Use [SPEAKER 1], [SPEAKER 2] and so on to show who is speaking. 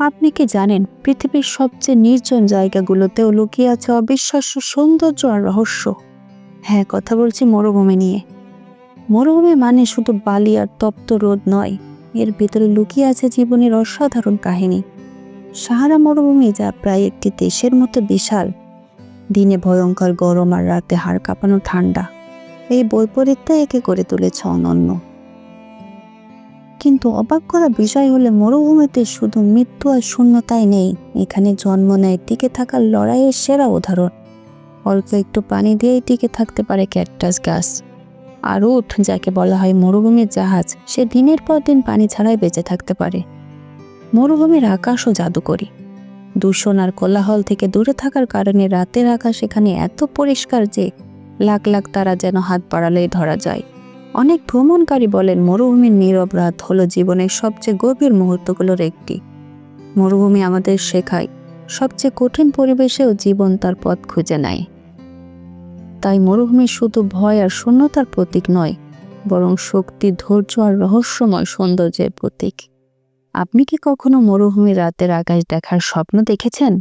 [SPEAKER 1] আপনি কি জানেন, পৃথিবীর সবচেয়ে নির্জন জায়গাগুলোতেও লুকিয়ে আছে অবিশ্বাস্য সৌন্দর্য আর রহস্য? হ্যাঁ কথা বলছি মরুভূমি নিয়ে। মরুভূমি মানে শুধু বালি আর তপ্ত রোদ নয়, এর ভিতরে লুকিয়ে আছে জীবনের অসাধারণ কাহিনী। সাহারা মরুভূমি যা প্রায় একটি দেশের মতো বিশাল। দিনে ভয়ঙ্কর গরম আর রাতে হাড় কাঁপানো ঠান্ডা। এই বৈপরীত্যা একে করে তুলেছে অনন্য। কিন্তু অবাক করা বিষয় হলে মরুভূমিতে শুধু মৃত্যু আর শূন্যতাই নেই। এখানে জন্ম নেয় টিকে থাকার লড়াইয়ের সেরা উদাহরণ। অল্প একটু পানি দিয়েই টিকে থাকতে পারে ক্যাকটাস গাছ। আর উঠ, যাকে বলা হয় মরুভূমির জাহাজ, সে দিনের পর দিন পানি ছাড়াই বেঁচে থাকতে পারে। মরুভূমির আকাশও জাদুকরী। দূষণ আর কোলাহল থেকে দূরে থাকার কারণে রাতের আকাশ এখানে এত পরিষ্কার যে লাখ লাখ তারা যেন হাত বাড়ালেই ধরা যায়। অনেক ভ্রমণকারী বলেন, মরুভূমির নীরব রাত হলো জীবনের সবচেয়ে গভীর মুহূর্তগুলোর একটি। মরুভূমি আমাদের শেখায়, সবচেয়ে কঠিন পরিবেশেও জীবন তার পথ খুঁজে নেয়। তাই মরুভূমি শুধু ভয় আর শূন্যতার প্রতীক নয়, বরং শক্তি, ধৈর্য আর রহস্যময় সৌন্দর্যের প্রতীক। আপনি কি কখনো মরুভূমির রাতের আকাশ দেখার স্বপ্ন দেখেছেন?